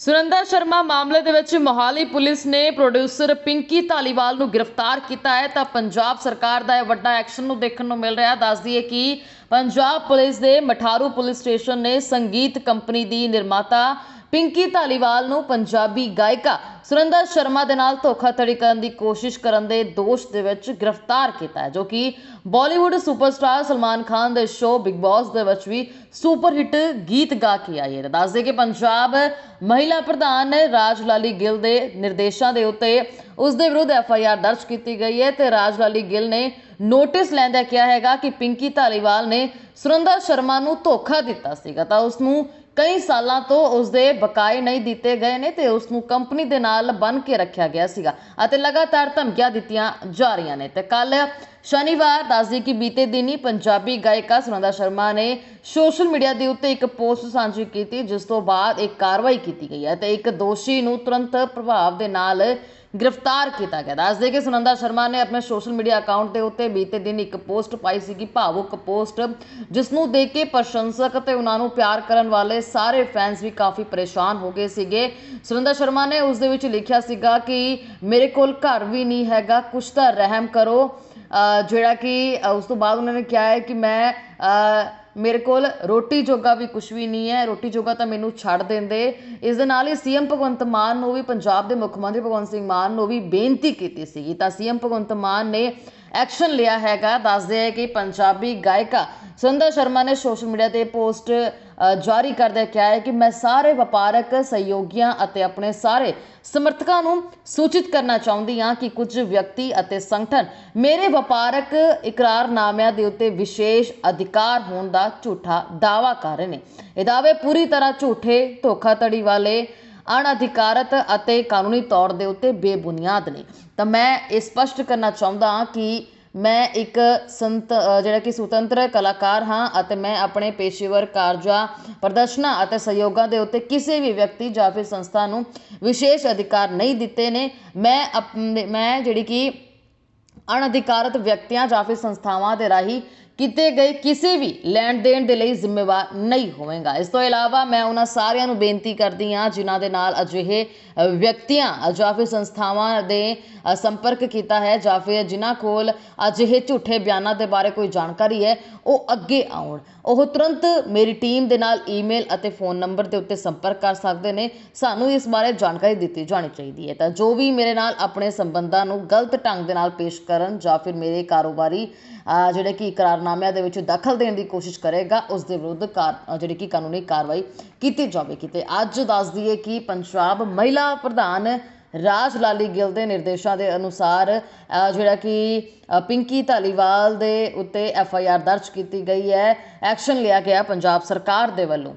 ਸੁਰਿੰਦਰ ਸ਼ਰਮਾ ਮਾਮਲੇ ਦੇ ਵਿੱਚ ਮੋਹਾਲੀ ਪੁਲਿਸ ਨੇ ਪ੍ਰੋਡਿਊਸਰ ਪਿੰਕੀ ਧਾਲੀਵਾਲ ਨੂੰ ਗ੍ਰਿਫਤਾਰ ਕੀਤਾ ਹੈ। ਤਾਂ ਪੰਜਾਬ ਸਰਕਾਰ ਦਾ ਇਹ ਵੱਡਾ ਐਕਸ਼ਨ ਨੂੰ ਦੇਖਣ ਨੂੰ ਮਿਲ ਰਿਹਾ ਦੱਸ ਦਈਏ ਕਿ ਪੰਜਾਬ ਪੁਲਿਸ ਦੇ ਮਠਾਰੂ ਪੁਲਿਸ ਸਟੇਸ਼ਨ ਨੇ ਸੰਗੀਤ ਕੰਪਨੀ ਦੀ ਨਿਰਮਾਤਾ ਪਿੰਕੀ ਧਾਲੀਵਾਲ ਨੂੰ ਪੰਜਾਬੀ ਗਾਇਕਾ ਸੁਰਿੰਦਰ ਸ਼ਰਮਾ ਦੇ ਨਾਲ ਧੋਖਾਧੜੀ ਕਰਨ ਦੀ ਕੋਸ਼ਿਸ਼ ਕਰਨ ਦੇ ਦੋਸ਼ ਦੇ ਵਿੱਚ ਗ੍ਰਿਫਤਾਰ ਕੀਤਾ ਹੈ, ਜੋ ਕਿ ਬਾਲੀਵੁੱਡ ਸੁਪਰਸਟਾਰ ਸਲਮਾਨ ਖਾਨ ਦੇ ਸ਼ੋਅ ਬਿਗ ਬਾਸ ਦੇ ਵਿੱਚ ਵੀ ਸੁਪਰ ਹਿੱਟ ਗੀਤ ਗਾ ਕੇ ਆਈ ਹੈ। ਦੱਸਦੇ ਕਿ ਪੰਜਾਬ ਮਹਿਲਾ ਪ੍ਰਧਾਨ ਰਾਜ ਲਾਲੀ ਗਿੱਲ ਦੇ ਨਿਰਦੇਸ਼ਾਂ ਦੇ ਉੱਤੇ ਉਸ ਦੇ ਵਿਰੁੱਧ ਐਫ ਆਈ ਆਰ ਦਰਜ ਕੀਤੀ ਗਈ ਹੈ ਤੇ ਰਾਜ ਲਾਲੀ ਗਿੱਲ ਨੇ ਨੋਟਿਸ ਲੈਂਦਿਆਂ ਕਿਹਾ ਹੈਗਾ ਕਿ ਪਿੰਕੀ ਧਾਲੀਵਾਲ ਨੇ ਸੁਰਿੰਦਰ ਸ਼ਰਮਾ ਨੂੰ ਧੋਖਾ ਦਿੱਤਾ ਸੀਗਾ। ਤਾਂ ਉਸ ਨੂੰ ਕਈ ਸਾਲਾਂ ਤੋਂ ਉਸ ਦੇ ਬਕਾਏ ਨਹੀਂ ਦਿੱਤੇ ਗਏ ਨੇ ਤੇ ਉਸ ਨੂੰ ਕੰਪਨੀ ਦੇ ਨਾਲ ਬੰਨ ਕੇ ਰੱਖਿਆ ਗਿਆ ਸੀਗਾ ਅਤੇ ਲਗਾਤਾਰ ਧਮਕੀਆਂ ਦਿੱਤੀਆਂ ਜਾ ਰਹੀਆਂ ਨੇ। ਤੇ ਕੱਲ ਸ਼ਨੀਵਾਰ ਦੱਸਦੀ ਕਿ ਬੀਤੇ ਦਿਨੀ ਪੰਜਾਬੀ ਗਾਇਕਾ ਸੁਨੰਦਾ ਸ਼ਰਮਾ ਨੇ ਸੋਸ਼ਲ ਮੀਡੀਆ ਦੇ ਉੱਤੇ ਇੱਕ ਪੋਸਟ ਸਾਂਝੀ ਕੀਤੀ, ਜਿਸ ਤੋਂ ਬਾਅਦ ਇੱਕ ਕਾਰਵਾਈ ਕੀਤੀ ਗਈ ਹੈ ਤੇ ਇੱਕ ਦੋਸ਼ੀ ਨੂੰ ਤੁਰੰਤ ਪ੍ਰਭਾਵ ਦੇ ਨਾਲ ਗ੍ਰਿਫਤਾਰ ਕੀਤਾ ਗਿਆ। ਦੱਸ ਦੇ ਕਿ ਸੁਨੰਦਾ ਸ਼ਰਮਾ ਨੇ ਆਪਣੇ ਸੋਸ਼ਲ ਮੀਡੀਆ ਅਕਾਊਂਟ ਦੇ ਉੱਤੇ ਬੀਤੇ ਦਿਨ ਇੱਕ ਪੋਸਟ ਪਾਈ ਸੀਗੀ, ਭਾਵੁਕ ਪੋਸਟ ਜਿਸ ਨੂੰ ਦੇਖ ਕੇ ਪ੍ਰਸ਼ੰਸਕ ਤੇ ਉਹਨਾਂ ਨੂੰ ਪਿਆਰ ਕਰਨ ਵਾਲੇ ਸਾਰੇ ਫੈਨਸ ਵੀ ਕਾਫੀ ਪਰੇਸ਼ਾਨ ਹੋ ਗਏ ਸੀਗੇ। ਸੁਨੰਦਾ ਸ਼ਰਮਾ ਨੇ ਉਸ ਦੇ ਵਿੱਚ ਲਿਖਿਆ ਸੀਗਾ ਕਿ ਮੇਰੇ ਕੋਲ ਘਰ ਵੀ ਨਹੀਂ ਹੈਗਾ, ਕੁਛ ਤਾਂ ਰਹਿਮ ਕਰੋ। ਜਿਹੜਾ ਕਿ ਉਸ ਤੋਂ ਬਾਅਦ ਉਹਨਾਂ ਨੇ ਕਿਹਾ ਹੈ ਕਿ ਮੈਂ ਮੇਰੇ ਕੋਲ ਰੋਟੀ ਜੋਗਾ ਵੀ ਕੁਝ ਵੀ ਨਹੀਂ ਹੈ, ਰੋਟੀ ਜੋਗਾ ਤਾਂ ਮੈਨੂੰ ਛੱਡ ਦਿੰਦੇ। ਇਸ ਦੇ ਨਾਲ ਹੀ ਸੀਐਮ ਭਗਵੰਤ ਮਾਨ ਨੂੰ ਵੀ ਪੰਜਾਬ ਦੇ ਮੁੱਖ ਮੰਤਰੀ ਭਗਵੰਤ ਸਿੰਘ ਮਾਨ ਨੂੰ ਵੀ ਬੇਨਤੀ ਕੀਤੀ ਸੀਗੀ। ਤਾਂ ਸੀਐਮ ਭਗਵੰਤ ਮਾਨ ਨੇ ਐਕਸ਼ਨ ਲਿਆ ਹੈਗਾ, ਦੱਸਦੇ ਹੈ ਕਿ ਪੰਜਾਬੀ ਗਾਇਕਾ ਸੁੰਦਰ ਸ਼ਰਮਾ ਨੇ ਸੋਸ਼ਲ ਮੀਡੀਆ ਤੇ ਪੋਸਟ ਜਾਰੀ ਕਰਦਿਆਂ ਕਿਹਾ ਹੈ ਕਿ ਮੈਂ ਸਾਰੇ ਵਪਾਰਕ ਸਹਿਯੋਗੀਆਂ ਅਤੇ ਆਪਣੇ ਸਾਰੇ ਸਮਰਥਕਾਂ ਨੂੰ ਸੂਚਿਤ ਕਰਨਾ ਚਾਹੁੰਦੀ ਹਾਂ ਕਿ ਕੁਝ ਵਿਅਕਤੀ ਅਤੇ ਸੰਗਠਨ ਮੇਰੇ ਵਪਾਰਕ ਇਕਰਾਰਨਾਮਿਆਂ ਦੇ ਉੱਤੇ ਵਿਸ਼ੇਸ਼ ਅਧਿਕਾਰ ਹੋਣ ਦਾ ਝੂਠਾ ਦਾਅਵਾ ਕਰ ਰਹੇ ਨੇ। ਇਹ ਦਾਅਵੇ ਪੂਰੀ ਤਰ੍ਹਾਂ ਝੂਠੇ, ਧੋਖਾਧੜੀ ਵਾਲੇ, ਅਣਅਧਿਕਾਰਤ ਅਤੇ ਕਾਨੂੰਨੀ ਤੌਰ ਦੇ ਉੱਤੇ ਬੇਬੁਨਿਆਦ ਨੇ। ਤਾਂ ਮੈਂ ਇਹ ਸਪਸ਼ਟ ਕਰਨਾ ਚਾਹੁੰਦਾ ਹਾਂ ਕਿ ਮੈਂ ਇੱਕ ਸੰਤ ਜਿਹੜਾ ਕਿ ਸੁਤੰਤਰ ਕਲਾਕਾਰ ਹਾਂ ਅਤੇ ਮੈਂ ਆਪਣੇ ਪੇਸ਼ੇਵਰ ਕਾਰਜਾਂ, ਪ੍ਰਦਰਸ਼ਨਾਂ ਅਤੇ ਸਹਿਯੋਗਾਂ ਦੇ ਉੱਤੇ ਕਿਸੇ ਵੀ ਵਿਅਕਤੀ ਜਾਂ ਫਿਰ ਸੰਸਥਾ ਨੂੰ ਵਿਸ਼ੇਸ਼ ਅਧਿਕਾਰ ਨਹੀਂ ਦਿੱਤੇ ਨੇ। ਮੈਂ ਆਪਣੇ ਮੈਂ ਜਿਹੜੀ ਕਿ ਅਣਅਧਿਕਾਰਤ ਵਿਅਕਤੀਆਂ ਜਾਂ ਫਿਰ ਸੰਸਥਾਵਾਂ ਦੇ ਰਾਹੀਂ ਕੀਤੇ ਗਏ ਕਿਸੇ ਵੀ ਲੈਣ ਦੇਣ ਦੇ ਲਈ ਜ਼ਿੰਮੇਵਾਰ ਨਹੀਂ ਹੋਵੇਗਾ। ਇਸ ਤੋਂ ਇਲਾਵਾ ਮੈਂ ਉਹਨਾਂ ਸਾਰਿਆਂ ਨੂੰ ਬੇਨਤੀ ਕਰਦੀ ਹਾਂ, ਜਿਨ੍ਹਾਂ ਦੇ ਨਾਲ ਅਜਿਹੇ ਵਿਅਕਤੀਆਂ ਜਾਂ ਫਿਰ ਸੰਸਥਾਵਾਂ ਦੇ ਸੰਪਰਕ ਕੀਤਾ ਹੈ ਜਾਂ ਫਿਰ ਜਿਨ੍ਹਾਂ ਕੋਲ ਅਜਿਹੇ ਝੂਠੇ ਬਿਆਨਾਂ ਦੇ ਬਾਰੇ ਕੋਈ ਜਾਣਕਾਰੀ ਹੈ, ਉਹ ਅੱਗੇ ਆਉਣ। ਉਹ ਤੁਰੰਤ ਮੇਰੀ ਟੀਮ ਦੇ ਨਾਲ ਈਮੇਲ ਅਤੇ ਫੋਨ ਨੰਬਰ ਦੇ ਉੱਤੇ ਸੰਪਰਕ ਕਰ ਸਕਦੇ ਨੇ। ਸਾਨੂੰ ਇਸ ਬਾਰੇ ਜਾਣਕਾਰੀ ਦਿੱਤੀ ਜਾਣੀ ਚਾਹੀਦੀ ਹੈ। ਤਾਂ ਜੋ ਵੀ ਮੇਰੇ ਨਾਲ ਆਪਣੇ ਸੰਬੰਧਾਂ ਨੂੰ ਗਲਤ ਢੰਗ ਦੇ ਨਾਲ ਪੇਸ਼ ਕਰਨ ਜਾਂ ਫਿਰ ਮੇਰੇ ਕਾਰੋਬਾਰੀ ਜਿਹੜੇ ਕਿ ਇਕਰਾਰਨਾਮਿਆਂ ਦੇ ਵਿੱਚ ਦਖਲ ਦੇਣ ਦੀ ਕੋਸ਼ਿਸ਼ ਕਰੇਗਾ, ਉਸ ਦੇ ਵਿਰੁੱਧ ਕਾਰ ਜਿਹੜੀ ਕਿ ਕਾਨੂੰਨੀ ਕਾਰਵਾਈ ਕੀਤੀ ਜਾਵੇਗੀ ਤੇ ਅੱਜ ਦੱਸ ਦਈਏ ਕਿ ਪੰਜਾਬ ਮਹਿਲਾ ਪ੍ਰਧਾਨ ਰਾਜ ਲਾਲੀ ਗਿੱਲ ਦੇ ਨਿਰਦੇਸ਼ਾਂ ਦੇ ਅਨੁਸਾਰ ਜਿਹੜਾ ਕਿ ਪਿੰਕੀ ਧਾਲੀਵਾਲ ਦੇ ਉੱਤੇ ਐਫ ਆਈ ਆਰ ਦਰਜ ਕੀਤੀ ਗਈ ਹੈ। ਐਕਸ਼ਨ ਲਿਆ ਗਿਆ ਪੰਜਾਬ ਸਰਕਾਰ ਦੇ ਵੱਲੋਂ।